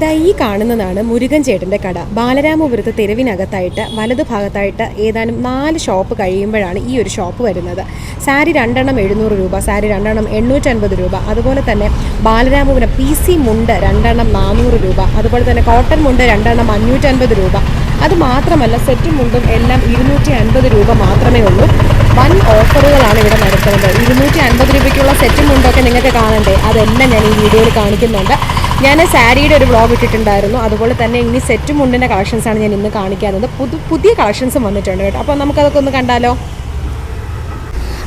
ദാ ഈ കാണുന്നതാണ് മുരുകൻ ചേട്ടന്റെ കട. ബാലരാമപുരത്ത് തെരുവിനകത്തായിട്ട് വലതു ഭാഗത്തായിട്ട് ഏതാനും നാല് ഷോപ്പ് കഴിയുമ്പോഴാണ് ഈ ഒരു ഷോപ്പ് വരുന്നത്. സാരി രണ്ടെണ്ണം എഴുന്നൂറ് രൂപ സാരി രണ്ടെണ്ണം എണ്ണൂറ്റൻപത് രൂപ. അതുപോലെ തന്നെ ബാലരാമപുരം പി സി മുണ്ട് രണ്ടെണ്ണം നാനൂറ് രൂപ. അതുപോലെ തന്നെ കോട്ടൺ മുണ്ട് രണ്ടെണ്ണം അഞ്ഞൂറ്റൻപത് രൂപ. അത് മാത്രമല്ല സെറ്റും മുണ്ടും എല്ലാം ഇരുന്നൂറ്റി അൻപത് രൂപ മാത്രമേ ഉള്ളൂ. വൻ ഓഫറുകളാണ് ഇവിടെ നടത്തുന്നത്. ഇരുന്നൂറ്റി അൻപത് രൂപയ്ക്കുള്ള സെറ്റും മുണ്ടൊക്കെ നിങ്ങൾക്ക് കാണണ്ടേ? അതെല്ലാം ഞാൻ ഈ വീഡിയോയിൽ കാണിക്കുന്നുണ്ട്. ഞാൻ സാരിയുടെ ഒരു വ്ളോഗ് ഇട്ടിട്ടുണ്ടായിരുന്നു. അതുപോലെ തന്നെ ഇനി സെറ്റും മുണ്ടിന്റെ കളക്ഷൻസാണ് ഞാൻ ഇന്ന് കാണിക്കാറുണ്ട്. പുതു പുതിയ കളക്ഷൻസും വന്നിട്ടുണ്ട് കേട്ടോ. അപ്പോൾ നമുക്കതൊക്കെ ഒന്ന് കണ്ടാലോ?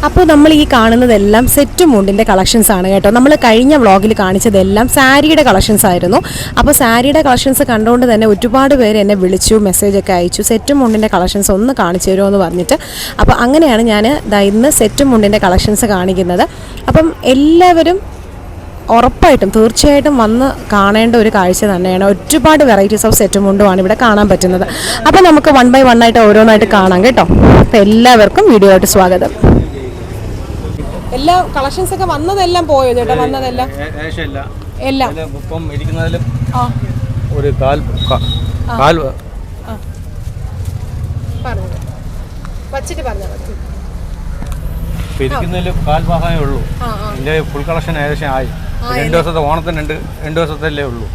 അപ്പോൾ നമ്മൾ ഈ കാണുന്നതെല്ലാം സെറ്റ് മുണ്ടിന്റെ കളക്ഷൻസ് ആണ് കേട്ടോ. നമ്മൾ കഴിഞ്ഞ വ്ളോഗിൽ കാണിച്ചതെല്ലാം സാരിയുടെ കളക്ഷൻസ് ആയിരുന്നു. അപ്പോൾ സാരിയുടെ കളക്ഷൻസ് കണ്ടുകൊണ്ട് തന്നെ ഒരുപാട് പേര് എന്നെ വിളിച്ചു മെസ്സേജൊക്കെ അയച്ചു. സെറ്റ് മുണ്ടിന്റെ കളക്ഷൻസ് ഒന്ന് കാണിച്ചു തരുമോ എന്ന് പറഞ്ഞിട്ട്. അപ്പോൾ അങ്ങനെയാണ് ഞാൻ ഇന്ന് സെറ്റ് മുണ്ടിന്റെ കളക്ഷൻസ് കാണിക്കുന്നത്. അപ്പം എല്ലാവരും ഉറപ്പായിട്ടും തീർച്ചയായിട്ടും വന്ന് കാണേണ്ട ഒരു കാഴ്ച തന്നെയാണ്. ഒരുപാട് വെറൈറ്റീസ് ഓഫ് സെറ്റ് മുണ്ടുമാണ് ഇവിടെ കാണാൻ പറ്റുന്നത്. അപ്പോൾ നമുക്ക് വൺ ബൈ വൺ ആയിട്ട് ഓരോന്നായിട്ട് കാണാം കേട്ടോ. അപ്പോൾ എല്ലാവർക്കും വീഡിയോ ആയിട്ട് സ്വാഗതം. എല്ലാ കളക്ഷൻസ് ഒക്കെ വന്നതെല്ലാം പോയോ ചേട്ടാ? വന്നതെല്ലാം? എല്ലാം? ഇപ്പം ഇരിക്കുന്നതിലും ഒരു കാൽ ക- കാൽ പറഞ്ഞു. വച്ചിട്ട് പറഞ്ഞാൽ മതി ഇപ്പം കാൽഭാഗമേ കാൽ ഭാഗമേ ഉള്ളൂ. എന്റെ എന്റെ ഫുൾ കളക്ഷൻ ഏകദേശം ആയി. രണ്ട് ദിവസത്തെ ഓണത്തിന് രണ്ട് രണ്ട് ദിവസത്തല്ലേ ഉള്ളൂ.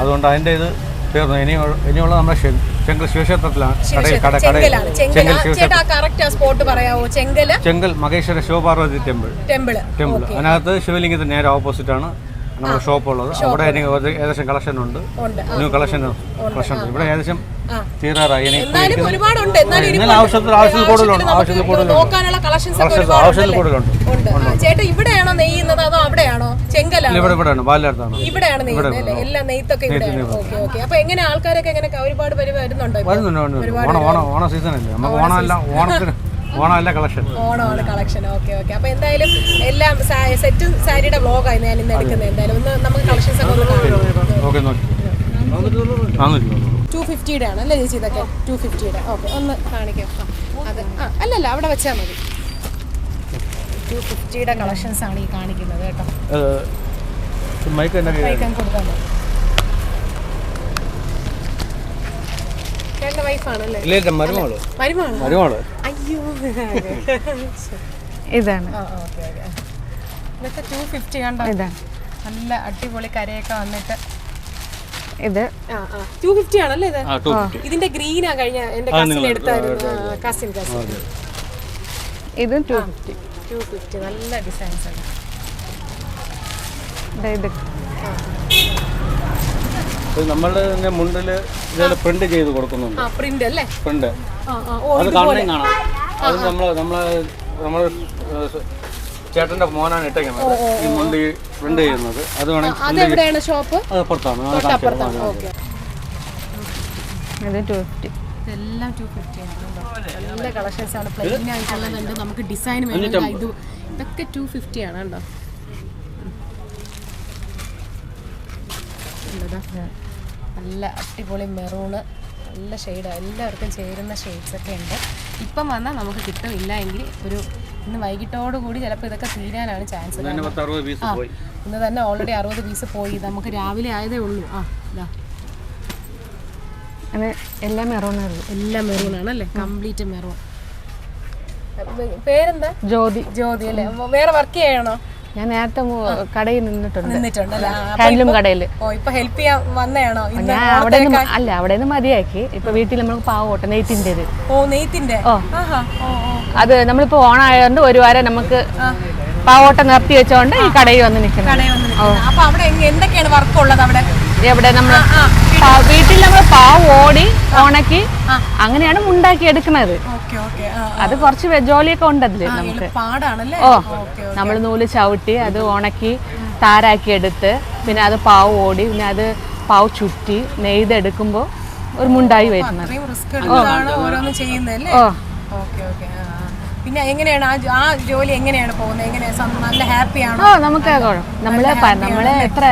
അതുകൊണ്ട് അതിന്റെ ഇത് തീർന്നു. ഇനി ഇനിയുള്ള നമ്മുടെ Chenkal ശിവക്ഷേത്രത്തിലാണ് Chenkal. Maheshwara Shivaparvathi temple. Temple temple അതിനകത്ത് ശിവലിംഗത്തിന് നേരെ ഓപ്പോസിറ്റ് ആണ്. നമ്മുടെ ഷോപ്പ്. ഉള്ളത് അവിടെ ഏകദേശം കളക്ഷൻ ഉണ്ട്. ന്യൂ കളക്ഷൻ കളക്ഷൻ ഉണ്ട്. ഇവിടെ ഏകദേശം തീരാറായി. ഒരുപാടുണ്ട്. എന്നാലും. ആവശ്യത്തിൽ ആവശ്യത്തിൽ കൂടുതലുണ്ട്. ആവശ്യത്തിൽ കൂടുതലുണ്ട്. ആവശ്യത്തിൽ കൂടുതലുണ്ട്. ചേട്ടാ ഇവിടെയാണോ നെയ്യുന്നത്? അതോ അവിടെയാണോ? ചെങ്കലാണോ? ഇവിടെ ഇവിടെയാണ്. ഇവിടെയാണ് നെയ്യുന്നത് അല്ലേ? എല്ലാം നെയ്ത്തൊക്കെ ഇവിടെയാണ്. Okay okay. അപ്പൊ എങ്ങനെ ആൾക്കാരൊക്കെ എങ്ങനെ ഒരുപാട് പേര് വരുന്നുണ്ടോ ഓണം ഓണം ഓണ സീസൺ അല്ലേ? നമുക്ക് ഓണമല്ല ഓണത്തിന് ഓണമല്ല കളക്ഷൻ. ഓണമാണ് കളക്ഷൻ. Okay okay. അപ്പൊ എന്തായാലും എല്ലാം സെറ്റും സാരിയുടെ വ്ളോഗായി ഞാൻ ഇന്ന് എടുക്കുന്നത് എന്തായാലും ഒന്ന് നമുക്ക് കളക്ഷൻസ് ഒക്കെ ഒന്ന് കാണാം. ഓക്കെ നോക്കി. നാന്നൂറ്റി ടു ഫിഫ്റ്റിയുടെ ആണ് അല്ലേ ചേച്ചി ഇതൊക്കെ? ടു ഫിഫ്റ്റിയുടെ ഓക്കെ ഒന്ന് കാണിക്കാം. അത് ആ അല്ലല്ല അവിടെ വെച്ചാൽ മതി. ടു ഫിഫ്റ്റിയുടെ കളക്ഷൻസ് ആണ് ഈ കാണിക്കുന്നത് കേട്ടോ. മൈക്ക് കൊടുക്കാൻ മതി. ചേട്ടന്റെ വൈഫാണല്ലേ? ഇല്ല മരുമോൾ വരുമാണോ മരുമോൾ അയ്യോ. ഇതാണ്. ആ ഓക്കെ ഓക്കെ. ഇതൊക്കെ ടു ഫിഫ്റ്റി കണ്ടോ? ഇതാണ്. നല്ല അടിപൊളി കരയൊക്കെ വന്നിട്ട്. ഇത്. ആ ആ. ടു ഫിഫ്റ്റി ആണല്ലേ ഇത്? ഇതിന്റെ ഗ്രീനാ കഴിഞ്ഞ എന്റെ കസിൻ എടുത്തായിരുന്നു. കസിൻ കസിൻ ഇതും ടു ഫിഫ്റ്റി ടു ഫിഫ്റ്റി നല്ല ഡിസൈൻസ് ആണ്. ഇത് തന്നെ മുണ്ടിൽ പ്രിന്റ് ചെയ്ത് കൊടുക്കുന്നുണ്ട്. പ്രിന്റ് അല്ലേ? പ്രിന്റ് അത് കാണണേ കാണാം. അത് നമ്മൾ നമ്മളെ നമ്മളെ ചേട്ടന്റെ മോനാണ് ഇട്ടേക്കുന്നത്. ഈ മുണ്ട് പ്രിന്റ് ചെയ്യുന്നത്. അത് വേണമെങ്കിൽ ഷോപ്പ്? അത് പുറത്താണ്. ഇത് ടു ഫിഫ്റ്റി. ഇതെല്ലാം ടു ഫിഫ്റ്റി ആണ്. നല്ല കളക്ഷൻസ് ആണ്. പ്ലെയിൻ ആയിട്ടുള്ളതുണ്ട് നമുക്ക് ഡിസൈൻ വേണമെങ്കിൽ ഇത് ഇതൊക്കെ ടു ഫിഫ്റ്റി ആണ് കേട്ടോ ഉണ്ടതാ. നല്ല അടിപൊളി മെറൂണ് നല്ല ഷെയ്ഡ് എല്ലാവർക്കും ചേരുന്ന ഷെയ്ഡ്സ് ഒക്കെ ഉണ്ട്. ഇപ്പം വന്നാൽ നമുക്ക് കിട്ടുമില്ല എങ്കിൽ ഒരു ഇന്ന് വൈകിട്ടോടുകൂടി ചിലപ്പോൾ ഇതൊക്കെ തീരാനാണ് ചാൻസ് തന്നെ പത്ത് അറുപത് പീസ് പോയി. ഇന്ന് തന്നെ ഓൾറെഡി അറുപത് പീസ് പോയി. നമുക്ക് രാവിലെ ആയതേ ഉള്ളൂ. ആ ഇതാ എല്ലാം മെറൂണാണ് എല്ലാം മെറൂണാണ് അല്ലേ? Complete maroon. പേരെന്താ? ജ്യോതി. ജ്യോതി അല്ലേ? വേറെ വർക്ക് ചെയ്യണോ ഞാൻ നേരത്തെ കടയിൽ നിന്നിട്ടുണ്ട്. ഹാൻഡ്ലൂം കടയിൽ ഹെൽപ്പ് ചെയ്യാൻ വന്നതാണോ? ഇന്ന് ഞാൻ അവിടെ അല്ല അവിടെ നിന്ന് മതിയാക്കി. ഇപ്പൊ വീട്ടിൽ നമ്മൾ പാവോട്ടെ നെയ്ത്തിന്റെത് ഓ നെയ്ത്തിന്റെ ഓ. അത് നമ്മളിപ്പോ ഓണായതുകൊണ്ട് ഒരു വാരം നമുക്ക് പാവോട്ട നിർത്തി വെച്ചോണ്ട് ഈ കടയിൽ വന്ന് നിൽക്കുന്നത്. എവിടെ നമ്മൾ വീട്ടിൽ നമ്മൾ പാവ് ഓടി ഉണക്കി അങ്ങനെയാണ് ഉണ്ടാക്കി എടുക്കുന്നത്. അത് കുറച്ച് വെജോലിയൊക്കെ ഉണ്ട് അതിൽ നമുക്ക്. പാടാണല്ലേ? ഓ നമ്മൾ നൂൽ ചവിട്ടി അത് ഉണക്കി താരാക്കി എടുത്ത് പിന്നെ അത് പാവ് ഓടി പിന്നെ അത് പാവ് ചുറ്റി നെയ്തെടുക്കുമ്പോൾ ഒരു മുണ്ടായി വരുന്നത്. ഓ. പിന്നെ എങ്ങനെയാണ് ആ ആ ജോലി എങ്ങനെയാണ് പോകുന്നത്? എങ്ങനെയാണ് നല്ല ഹാപ്പിയാണോ? നമുക്ക് നമ്മൾ നമ്മൾ എത്ര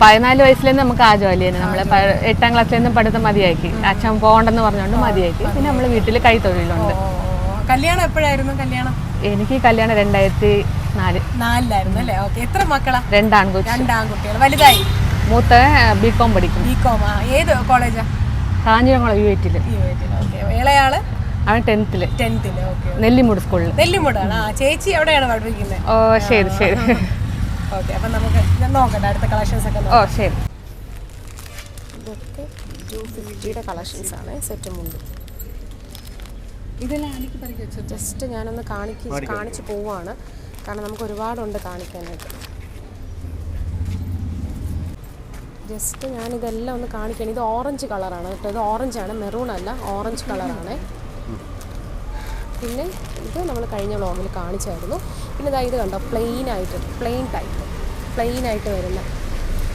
പതിനാല് വയസ്സിലേന്ന് നമുക്ക് ആ ജോലി തന്നെ. നമ്മളെ എട്ടാം എട്ടാം ക്ലാസ്സിലേന്ന് പഠിത്തം മതിയാക്കി. അച്ഛൻ പോകണ്ടെന്ന് പറഞ്ഞുകൊണ്ട് മതിയാക്കി. പിന്നെ നമ്മൾ വീട്ടിൽ കൈത്തൊഴിലുണ്ട് കല്യാണം എപ്പോഴായിരുന്നു കല്യാണം? എനിക്ക് കല്യാണം രണ്ടായിരത്തി നാല്. നാലിലായിരുന്നു അല്ലേ? ഓക്കെ. എത്ര മക്കളാ? രണ്ടാൺകുട്ടി രണ്ടാൺകുട്ടികൾ വലുതായി? മൂത്ത ബി കോം പഠിക്കും ബി കോം ഏത് കോളേജാ? കാഞ്ഞിരംകുളം യു എറ്റിൽ ഓക്കെ. ഇളയാൾ? അവൻ ടെൻത്തിൽ. ടെൻത്തിൽ. ഓക്കെ നെല്ലിമൂട് സ്കൂളിൽ നെല്ലിമുടാണ്. ചേച്ചി എവിടെയാണ് പഠിപ്പിക്കുന്നത് ഓ ശരി ശരി. ഓക്കെ അപ്പം നമുക്ക് നോക്കട്ടെ അടുത്ത കളക്ഷൻസ് ഒക്കെ ഓ ശരി. ഇതൊക്കെ ടു ഫിഫ്റ്റിയുടെ കളക്ഷൻസ് ആണ് സെറ്റ് മുണ്ട് ജസ്റ്റ് ഞാനൊന്ന് കാണിക്ക് കാണിച്ചു പോവാണ്. കാരണം നമുക്ക് ഒരുപാടുണ്ട് കാണിക്കാനായിട്ട്. ജസ്റ്റ് ഞാനിതെല്ലാം ഒന്ന് കാണിക്കണം. ഇത് ഓറഞ്ച് കളറാണ് കേട്ടോ. ഇത് ഓറഞ്ചാണ് മെറൂൺ അല്ല ഓറഞ്ച് കളറാണ് പിന്നെ ഇത് നമ്മൾ കഴിഞ്ഞ വ്ളോഗിൽ കാണിച്ചായിരുന്നു. പിന്നെ ഇതാ ഇത് കണ്ടോ പ്ലെയിൻ ആയിട്ട് പ്ലെയിൻ ടൈപ്പ് പ്ലെയിൻ ആയിട്ട് വരുന്ന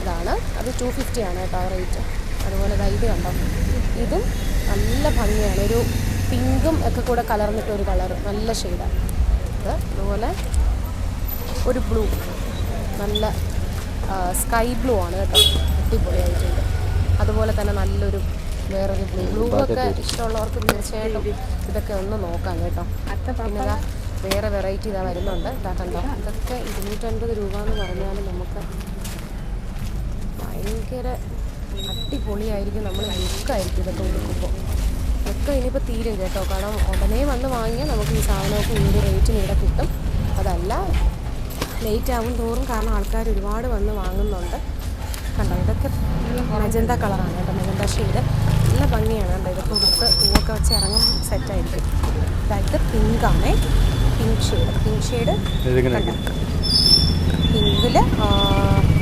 ഇതാണ്. അത് ടു ഫിഫ്റ്റി ആണ് കേട്ടോ റേറ്റ് അതുപോലെ ഇതാ ഇത് കണ്ടോ ഇതും നല്ല ഭംഗിയാണ്. ഒരു പിങ്കും ഒക്കെ കൂടെ കലർന്നിട്ടൊരു കളർ നല്ല ഷെയ്ഡാണ് ഇത് അതുപോലെ ഒരു ബ്ലൂ നല്ല സ്കൈ ബ്ലൂ ആണ് കേട്ടോ. അടിപൊളിയായിട്ടുണ്ട്. അതുപോലെ തന്നെ നല്ലൊരു വേറൊരു ബ്ലൂ ബ്ലൂ ഒക്കെ ഇഷ്ടമുള്ളവർക്ക് തീർച്ചയായിട്ടും ഇതൊക്കെ ഒന്ന് നോക്കാം കേട്ടോ. പിന്നെ വേറെ വെറൈറ്റി ഇതാ വരുന്നുണ്ട്. ഇതാ കണ്ടോ? ഇതൊക്കെ ഇരുന്നൂറ്റൻപത് രൂപ എന്ന് പറഞ്ഞാൽ നമുക്ക് ഭയങ്കര അടിപൊളിയായിരിക്കും. നമ്മൾ ലുക്കായിരിക്കും ഇതൊക്കെ കൊടുക്കുമ്പോൾ ഒക്കെ ഇനിയിപ്പോൾ തീരും കേട്ടോ. കാരണം ഉടനെ വന്ന് വാങ്ങിയാൽ നമുക്ക് ഈ സാധനമൊക്കെ ഈ ഒരു റേറ്റിന് ഇവിടെ കിട്ടും. അതല്ല ലേറ്റ് ആവും തോറും കാരണം ആൾക്കാർ ഒരുപാട് വന്ന് വാങ്ങുന്നുണ്ട്. കണ്ടോ? ഇതൊക്കെ മജന്ത കളറാണ് കേട്ടോ. മജന്ത ഷെയ്ഡ് നല്ല ഭംഗിയാണ് കണ്ടോ? ഇതൊക്കെ ഉടുത്ത് പൂവൊക്കെ വെച്ച് ഇറങ്ങും സെറ്റായിരിക്കും ഇതായത് പിങ്കാണ് പിങ്ക് ഷെയ്ഡ് പിങ്ക് ഷെയ്ഡ് പിങ്കിൽ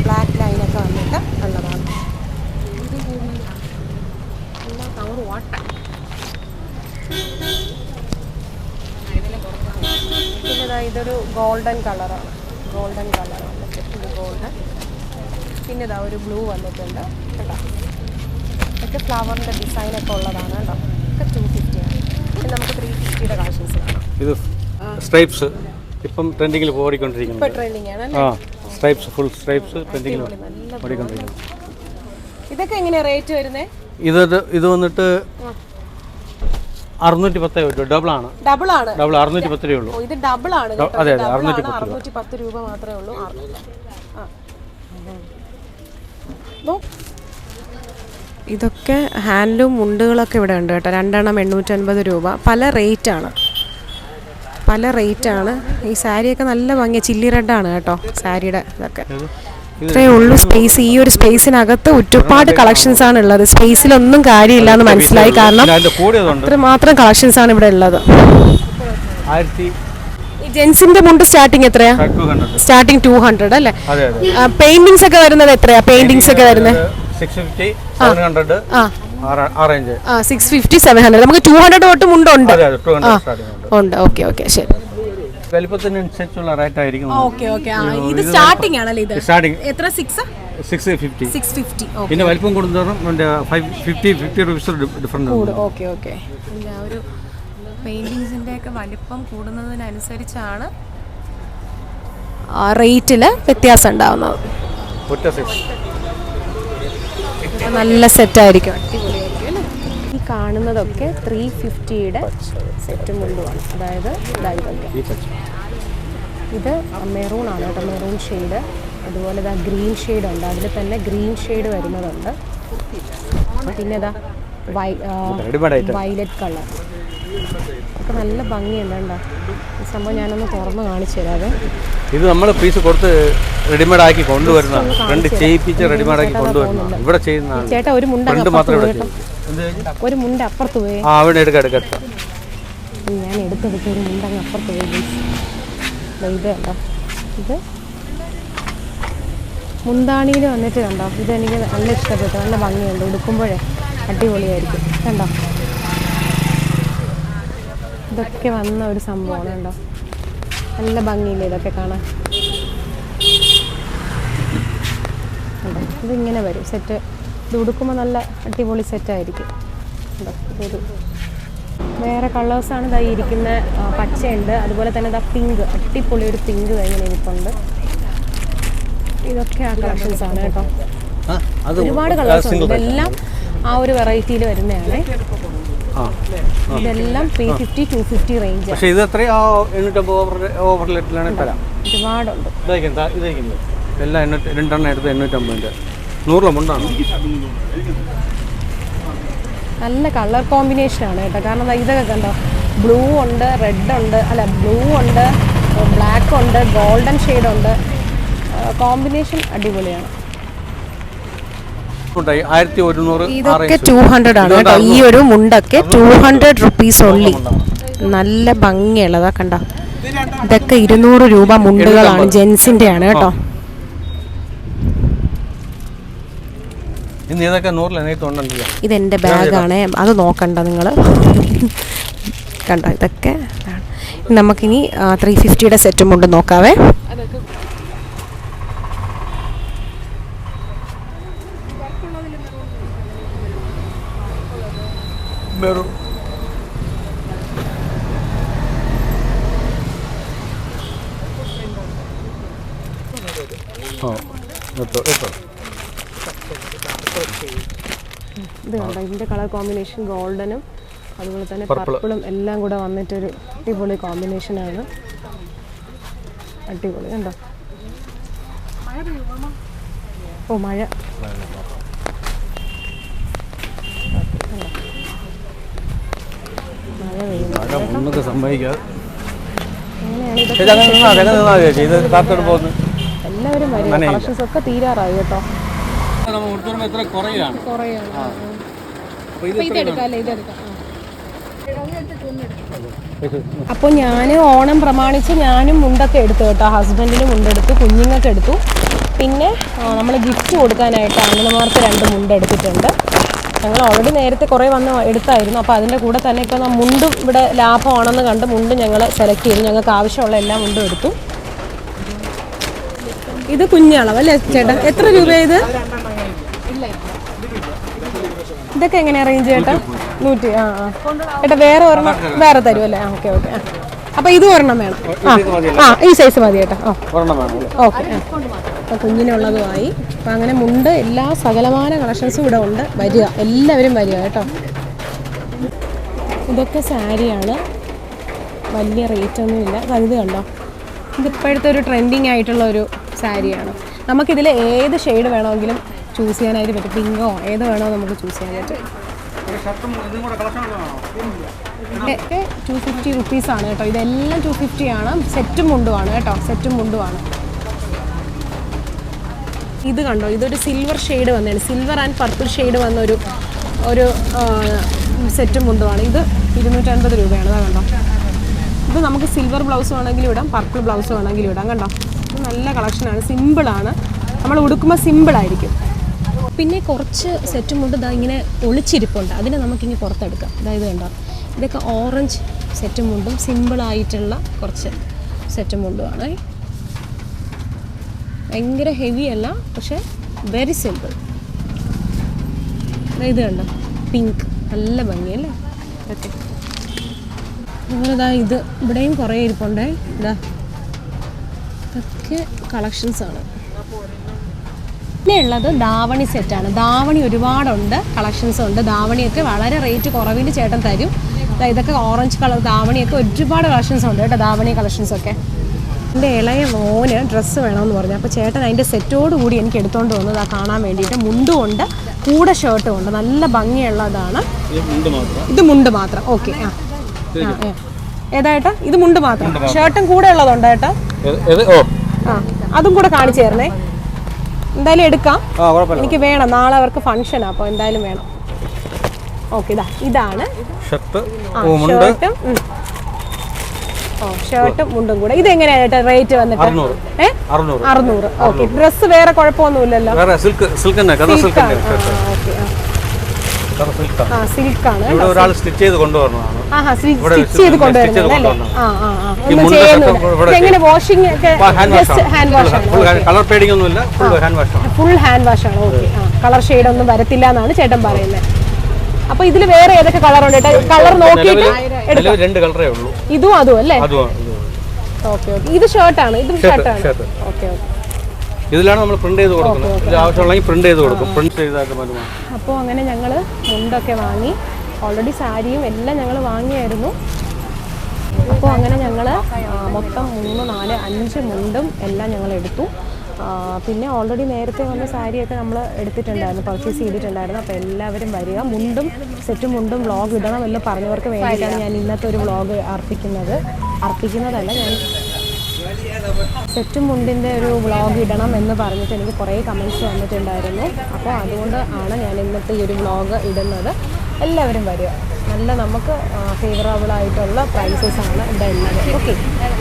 ബ്ലാക്ക് ലൈനൊക്കെ വന്നിട്ട് ഉള്ളതാണ്. പിന്നെ ഇതാ ഇതൊരു ഗോൾഡൻ കളറാണ് ഗോൾഡൻ കളറാണ് വന്നിട്ട് ഇത് ഗോൾഡൻ പിന്നെ ഇതാ ഒരു ബ്ലൂ വന്നിട്ടുണ്ട്. കേട്ടോ ഇതൊക്കെ ഫ്ലവറിന്റെ ഡിസൈനൊക്കെ ഉള്ളതാണ് കേട്ടോ. ഒക്കെ ടു ഫിഫ്റ്റിയാണ് പിന്നെ നമുക്ക് ത്രീ ഫിഫ്റ്റിയുടെ കളക്ഷൻസ് കാണാം. ഇത് സ്ട്രൈപ്സ് ഇപ്പം ട്രെൻഡിങ്ങിൽ ഓടിക്കൊണ്ടിരിക്കുന്നു ആ സ്ട്രൈപ്സ് ഫുൾ സ്ട്രൈപ്സ് ട്രെൻഡിങ്ങിൽ ഓടിക്കൊണ്ടിരിക്കുന്നു. ഇതൊക്കെ എങ്ങനെയാണ് റേറ്റ് വരുന്നത് ഇത് ഇത് വന്നിട്ട് അറുന്നൂറ്റി പത്തേ പറ്റൂ ആണ്. ഡബിൾ ആണ്. ഡബിൾ അറുന്നൂറ്റി പത്ത് ഉള്ളൂ. ഓ, ഇത് ഡബിൾ ആണ് അതെ, അതെ, ഡബിൾ അറുന്നൂറ്റി പത്ത് രൂപ. അറുന്നൂറ്റി പത്ത് രൂപ മാത്രമേ ഉള്ളൂ. ഇതൊക്കെ ഹാൻഡ്ലൂം മുണ്ടുകളൊക്കെ ഇവിടെ ഉണ്ട് കേട്ടോ. രണ്ടെണ്ണം എണ്ണൂറ്റൻപത് രൂപ. പല റേറ്റാണ് പല റേറ്റാണ് ഈ സാരിയൊക്കെ നല്ല ഭംഗിയാണ് ചില്ലി റെഡാണ് കേട്ടോ സാരിയുടെ ഇതൊക്കെ. ഇത്രയേ ഉള്ളൂ സ്പേസ് ഈ ഒരു സ്പേസിനകത്ത് ഒരുപാട് കളക്ഷൻസ് ആണ് ഉള്ളത്. സ്പേസിലൊന്നും കാര്യമില്ല എന്ന് മനസ്സിലായി. കാരണം ഇത്ര മാത്രം അത്രമാത്രം കളക്ഷൻസ് ആണ് ഇവിടെ ഉള്ളത്. ജെൻസിന്റെ മുണ്ട് സ്റ്റാർട്ടിങ് എത്രയാ? സ്റ്റാർട്ടിങ് ടു ഹൺഡ്രഡ് അല്ലേ? പെയിന്റിങ്സ് ഒക്കെ വരുന്നത് എത്രയാ? പെയിന്റിങ്സ് ഒക്കെ വരുന്നത്? സിക്സ് ഫിഫ്റ്റി സെവൻ ഹൺഡ്രഡ് ആ. ആ ആ സിക്സ് ഫിഫ്റ്റി സെവൻ ഹൺഡ്രഡ് നമുക്ക് ടു ഹൺഡ്രഡ് തൊട്ട് ഉണ്ട് ഉണ്ട്. ഓക്കെ ഓക്കെ ശരി. വലിപ്പത്തിനനുസരിച്ചുള്ള റേറ്റ് ആയിരിക്കും. ഓക്കെ ഓക്കെ ഇത് സ്റ്റാർട്ടിംഗ് ആണല്ലേ ഇത്? സ്റ്റാർട്ടിംഗ് എത്ര six six fifty six fifty പിന്നെ വലിപ്പം കൂടുന്നതോറും എന്റെ five fifty fifty rupees different ഉണ്ട്. ഓക്കെ ഓക്കെ ആ ഒരു പെയിന്റിങ്സിന്റെ ഒക്കെ വലിപ്പം കൂടുന്നതിനനുസരിച്ചാണ് റേറ്റിൽ വ്യത്യാസം ഉണ്ടാവുന്നത്. നല്ല സെറ്റായിരിക്കും ഈ കാണുന്നതൊക്കെ ത്രീ ഫിഫ്റ്റിയുടെ സെറ്റ് മുണ്ടുമാണ് അതായത് ഇതാ ഇതൊക്കെ. മെറൂൺ ആണ് കേട്ടോ. മെറൂൺ ഷെയ്ഡ് അതുപോലെ ഇതാ ഗ്രീൻ ഷെയ്ഡ് ഉണ്ട്. അതിൽ തന്നെ ഗ്രീൻ ഷെയ്ഡ് വരുന്നതുണ്ട്. പിന്നെ ഇതാ വൈ റെഡിമെയ്ഡ് ഐറ്റം വയലറ്റ് കളർ ഒക്കെ നല്ല ഭംഗിയുണ്ട് ഈ സംഭവം ഞാനൊന്ന് തുറന്ന് കാണിച്ചു തരാതെ ഇത് നമ്മൾ പീസ് കൊടുത്ത് റെഡിമെയ്ഡ് ആക്കി കൊണ്ടുവരുന്ന രണ്ട് ചെയ്യിപ്പിച്ച് റെഡിമെയ്ഡ് ആക്കി കൊണ്ടുവരുന്ന ഇവിടെ ചെയ്യുന്ന ചേട്ടാ ഒരു മുണ്ട ഫ്രണ്ട് ഇവിടെ ചെയ്യൂ? ഒരു മുണ്ട് അപ്പുറത്ത് പോയി ആ അവിടെ എടുക്കാം എടുക്കാം ഞാൻ എടുത്തെടുത്ത് ഒരു മുണ്ട് അപ്പുറത്ത് പോയി guys. ദേ ഇത് കണ്ടോ ഇത് മുന്താണിയിൽ വന്നിട്ട് കണ്ടോ ഇത് എനിക്ക് നല്ല ഇഷ്ടപ്പെട്ടു നല്ല ഭംഗിയുണ്ട് ഉടുക്കുമ്പോഴേ അടിപൊളിയായിരിക്കും കണ്ടോ ഇതൊക്കെ വന്ന ഒരു സംഭവമാണ് കണ്ടോ നല്ല ഭംഗിയില്ലേ ഇതൊക്കെ കാണാൻ കണ്ടോ ഇതിങ്ങനെ വരും. സെറ്റ് ഇത് ഉടുക്കുമ്പോൾ നല്ല അടിപൊളി സെറ്റായിരിക്കും ഇതൊരു വേറെ കളേഴ്സാണ് ഇതായി ഇരിക്കുന്ന പച്ചയുണ്ട്. അതുപോലെ തന്നെ ഇതാ പിങ്ക് അടിപൊളി ഒരു പിങ്ക് കഴിഞ്ഞ ഇരിപ്പുണ്ട്. ഇതൊക്കെ ആ കളക്ഷൻസ് ആണ് കേട്ടോ. ഒരുപാട് കളേഴ്സ് ഉണ്ട്. ഇതെല്ലാം ആ ഒരു വെറൈറ്റിയിൽ വരുന്നതാണ്. ഇതെല്ലാം three fifty two fifty range പക്ഷേ ഇത് എത്രയും ലെറ്റിലാണെങ്കിൽ തരാം ഒരുപാടുണ്ട്. ഇതായിരിക്കും ഇതായിരിക്കും. എല്ലാം എണ്ണൂറ്റി രണ്ടെണ്ണം എടുത്ത് എണ്ണൂറ്റമ്പതിന്റെ. നൂറിലെ മുണ്ടാണ് നല്ല കളർ കോമ്പിനേഷൻ ആണ് കേട്ടോ. കാരണം ഇതൊക്കെ കണ്ടോ? ബ്ലൂ ഉണ്ട് റെഡ് ഉണ്ട് അല്ല ബ്ലൂ ഉണ്ട് ബ്ലാക്ക് ഉണ്ട് ഗോൾഡൻ ഷെയ്ഡ് ഉണ്ട്. കോമ്പിനേഷൻ അടിപൊളിയാണ്. ഇതൊക്കെ ടു ഹൺഡ്രഡ് ആണ് കേട്ടോ. ഈ ഒരു മുണ്ടൊക്കെ ടു ഹൺഡ്രഡ് റുപ്പീസ് ഉള്ളി നല്ല ഭംഗിയുള്ളതാ കണ്ടോ. ഇതൊക്കെ ഇരുന്നൂറ് രൂപ മുണ്ടുകളാണ് ജെൻസിന്റെ ആണ് കേട്ടോ. ഇന്ന് ഇതൊക്കെ ബാഗാണ്. അത് നോക്കണ്ട നിങ്ങൾ. കണ്ടോ ഇതൊക്കെ നമുക്കിനി ത്രീ ഫിഫ്റ്റിയുടെ സെറ്റും കൊണ്ട് നോക്കാവേ. മെറൂ ഓ എത്തോ ഇത് ഇതിന്റെ കളർ കോമ്പിനേഷൻ ഗോൾഡനും അതുപോലെ തന്നെ പർപ്പിളും എല്ലാം കൂടെ വന്നിട്ടൊരു അടിപൊളി കോമ്പിനേഷനാണ് അടിപൊളി കണ്ടോ? ഓ മഴ. എല്ലാവരും വരും. കളക്ഷൻസ് ഒക്കെ തീരാറായി കേട്ടോ. എത്ര കുറയാണ്. കുറയാണ്. അപ്പോൾ ഞാൻ ഓണം പ്രമാണിച്ച് ഞാനും മുണ്ടൊക്കെ എടുത്തു കേട്ടോ. ഹസ്ബൻഡിന് മുണ്ടെടുത്തു കുഞ്ഞുങ്ങൾക്ക് എടുത്തു. പിന്നെ നമ്മൾ ഗിഫ്റ്റ് കൊടുക്കാനായിട്ട് അംഗനമാർക്ക് രണ്ട് മുണ്ട് എടുത്തിട്ടുണ്ട്. ഞങ്ങൾ ഓൾറെഡി നേരത്തെ കുറേ വന്ന് എടുത്തായിരുന്നു. അപ്പോൾ അതിന്റെ കൂടെ തന്നെ ഇപ്പോൾ മുണ്ടും ഇവിടെ ലാഭമാണെന്ന് കണ്ട് മുണ്ട് ഞങ്ങൾ സെലക്ട് ചെയ്തു. ഞങ്ങൾക്ക് ആവശ്യമുള്ള എല്ലാ മുണ്ടും എടുത്തു. ഇത് കുഞ്ഞളവല്ലേ ചേട്ടാ? എത്ര രൂപ ഇത്? ഇതൊക്കെ എങ്ങനെ റേഞ്ച് ചേട്ടാ നൂറ്റി ആ ആ. ഏട്ടാ വേറെ ഒരെണ്ണം വേറെ തരും അല്ലേ ഓക്കെ ഓക്കെ. അപ്പൊ ഇത് ഒരെണ്ണം വേണം. ആ ആ ഈ സൈസ് മതി ചേട്ടാ ഓ. ഓക്കെ അപ്പൊ കുഞ്ഞിനുള്ളതുമായി. അപ്പൊ അങ്ങനെ മുണ്ട് എല്ലാ സകലമാന കളക്ഷൻസും ഇവിടെ ഉണ്ട്. വരിക. എല്ലാവരും വരിക കേട്ടോ. ഇതൊക്കെ സാരിയാണ്. വലിയ റേറ്റ് ഒന്നുമില്ല ഇല്ല. ഇത് കണ്ടോ? ഇത് ഇപ്പോഴത്തെ ഒരു ട്രെൻഡിങ് ആയിട്ടുള്ള ഒരു സാരിയാണ്. നമുക്കിതിൽ ഏത് ഷെയ്ഡ് വേണമെങ്കിലും ചൂസ് ചെയ്യാനായിട്ട് പറ്റും. പിങ്കോ ഏത് വേണോ നമുക്ക് ചൂസ് ചെയ്യാൻ പറ്റും. ഇതൊക്കെ ടു ഫിഫ്റ്റി റുപ്പീസാണ് കേട്ടോ. ഇതെല്ലാം ടു ഫിഫ്റ്റി ആണ്. സെറ്റും മുണ്ടുമാണ് കേട്ടോ. സെറ്റും മുണ്ടുമാണ് ഇത് കണ്ടോ? ഇതൊരു സിൽവർ ഷെയ്ഡ് വന്നതാണ്. സിൽവർ ആൻഡ് പർപ്പിൾ ഷെയ്ഡ് വന്ന ഒരു ഒരു സെറ്റും മുണ്ടുമാണ് ഇത് ഇരുന്നൂറ്റൻപത് രൂപയാണ്. അതാ കണ്ടോ? ഇത് നമുക്ക് സിൽവർ ബ്ലൗസ് വേണമെങ്കിലും ഇടാം. പർപ്പിൾ ബ്ലൗസ് വേണമെങ്കിലും ഇടാം. കണ്ടോ? ഇത് നല്ല കളക്ഷനാണ് സിമ്പിളാണ് നമ്മൾ ഉടുക്കുമ്പോൾ സിമ്പിളായിരിക്കും പിന്നെ കുറച്ച് സെറ്റും മുണ്ട് ഇതാ ഇങ്ങനെ ഒളിച്ചിരിപ്പുണ്ട്. അതിനെ നമുക്കിങ്ങനെ പുറത്തെടുക്കാം. അതായത് കണ്ടോ? ഇതൊക്കെ ഓറഞ്ച് സെറ്റും മുണ്ടും സിമ്പിളായിട്ടുള്ള കുറച്ച് സെറ്റും മുണ്ടുമാണ് ഭയങ്കര ഹെവി അല്ല പക്ഷെ വെരി സിമ്പിൾ ഇത് കണ്ടോ? പിങ്ക് നല്ല ഭംഗിയല്ലേ ഓക്കെ നിങ്ങളിതാ ഇത് ഇവിടെയും കുറേ ഇരിപ്പുണ്ടേ. ഇതാ ഇതൊക്കെ കളക്ഷൻസ് ആണ്. പിന്നെ ഉള്ളത് ദാവണി സെറ്റാണ് ദാവണി ഒരുപാടുണ്ട് കളക്ഷൻസ് ഉണ്ട്. ദാവണിയൊക്കെ വളരെ റേറ്റ് കുറവിന് ചേട്ടൻ തരും. ഇതൊക്കെ ഓറഞ്ച് കളർ ദാവണിയൊക്കെ ഒരുപാട് കളക്ഷൻസ് ഉണ്ട് കേട്ടോ ദാവണി കളക്ഷൻസ് ഒക്കെ. എന്റെ ഇളയ മോന് ഡ്രസ്സ് വേണമെന്ന് പറഞ്ഞു. അപ്പോൾ ചേട്ടൻ അതിന്റെ സെറ്റോട് കൂടി എനിക്ക് എടുത്തുകൊണ്ട് വന്നത് ആ കാണാൻ വേണ്ടിയിട്ട്. മുണ്ടും ഉണ്ട് കൂടെ ഷർട്ടും ഉണ്ട്. നല്ല ഭംഗിയുള്ളതാണ്. ഇത് മുണ്ട് മാത്രം. ഓക്കെ ആ. ഏതായിട്ടാ ഇത് മുണ്ട് മാത്രം. ഷർട്ടും കൂടെ ഉള്ളതുണ്ട് ഏട്ടാ? അതും കൂടെ കാണിച്ചു തരണേ. എന്തായാലും എടുക്കാം. എനിക്ക് വേണം. നാളെ അവർക്ക് ഫംഗ്ഷൻ അപ്പോൾ എന്തായാലും വേണം. ഓക്കെ ഇതാ ഇതാണ്. ഷർട്ട് ഷർട്ടും ഓ ഷർട്ടും മുണ്ടും കൂടെ. ഇത് എങ്ങനെയാണ് ചേട്ടാ റേറ്റ് വന്നിട്ട്? അറുന്നൂറ്. ഓക്കെ ഡ്രസ്സ് വേറെ കുഴപ്പമൊന്നുമില്ലല്ലോ. സിൽക്ക് സിൽക്ക് ഓക്കെ ആ സിൽക്കാണ് ഇവിടെ ഒരാൾ സ്റ്റിച്ച് ചെയ്ത് കൊണ്ടുവരണതാണ്. ആഹാ സ്റ്റിച്ച് ചെയ്ത് കൊണ്ടുവരുന്നത് ആ ആ ഒന്നും എങ്ങനെ വാഷിംഗ് ഒക്കെ? ജസ്റ്റ് ഹാൻഡ് വാഷ് ആണ് ഫുൾ കളർ പേഡിംഗ് ഒന്നുമില്ല. ഫുൾ ഹാൻഡ് വാഷ് ആണ് ഫുൾ ഹാൻഡ് വാഷ് ആണ് ഓക്കെ ആ കളർ ഷെയ്ഡ് ഒന്നും വരത്തില്ല എന്നാണ് ചേട്ടൻ പറയുന്നത്. അപ്പൊ ഇതിൽ വേറെ ഏതൊക്കെ കളർ ഉണ്ട്? കളർ നോക്കിയിട്ട് രണ്ട് കളറേ ഉള്ളൂ. ഇതും അതും അല്ലേ? ഇതും. ഓക്കെ ഓക്കെ ഇത് ഷർട്ടാണ് ഇതും ഷർട്ടാണ്. ഓക്കെ ഓക്കെ ഇതിലാണ് നമ്മൾ പ്രിന്റ് ചെയ്ത് കൊടുക്കുന്നത്. ഇത് ആവശ്യമുള്ളെങ്കിൽ പ്രിന്റ് ചെയ്ത് കൊടുക്കും. പ്രിന്റ് ചെയ്താൽ മതി അപ്പോൾ അങ്ങനെ ഞങ്ങൾ മുണ്ടൊക്കെ വാങ്ങി. ഓൾറെഡി സാരിയും എല്ലാം ഞങ്ങൾ വാങ്ങിയായിരുന്നു. അപ്പോൾ അങ്ങനെ ഞങ്ങൾ മൊത്തം മൂന്ന് നാല് അഞ്ച് മുണ്ടും എല്ലാം ഞങ്ങൾ എടുത്തു. പിന്നെ ഓൾറെഡി നേരത്തെ വന്ന സാരിയൊക്കെ നമ്മൾ എടുത്തിട്ടുണ്ടായിരുന്നു. പർച്ചേസ് ചെയ്തിട്ടുണ്ടായിരുന്നു. അപ്പോൾ എല്ലാവരും വരിക. മുണ്ടും സെറ്റ് മുണ്ടും വ്ളോഗ് ഇടണം എന്ന് പറഞ്ഞവർക്ക് വേണ്ടിയിട്ടാണ് ഞാൻ ഇന്നത്തെ ഒരു വ്ളോഗ് അർപ്പിക്കുന്നത്. അർപ്പിക്കുന്നതല്ല ഞാൻ സെറ്റും മുണ്ടിന്റെ ഒരു വ്ളോഗ് ഇടണം എന്ന് പറഞ്ഞിട്ട് എനിക്ക് കുറേ കമൻസ് വന്നിട്ടുണ്ടായിരുന്നു. അപ്പോൾ അതുകൊണ്ട് ആണ് ഞാൻ ഇന്നത്തെ ഈ ഒരു വ്ളോഗ് ഇടുന്നത്. എല്ലാവരും വരിക. നല്ല നമുക്ക് ഫേവറബിൾ ആയിട്ടുള്ള പ്രൈസസ് ആണ് ഇവിടെ ഉള്ളത്. ഓക്കെ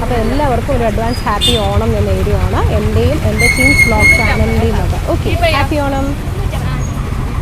അപ്പോൾ എല്ലാവർക്കും ഒരു അഡ്വാൻസ് ഹാപ്പി ഓണം ഞാൻ നേരുവാണ് എന്റെയും എന്റെ ടീംസ് വ്ളോഗ് ചാനലിന്റെയും ഒക്കെ ഓക്കെ ഹാപ്പി ഓണം.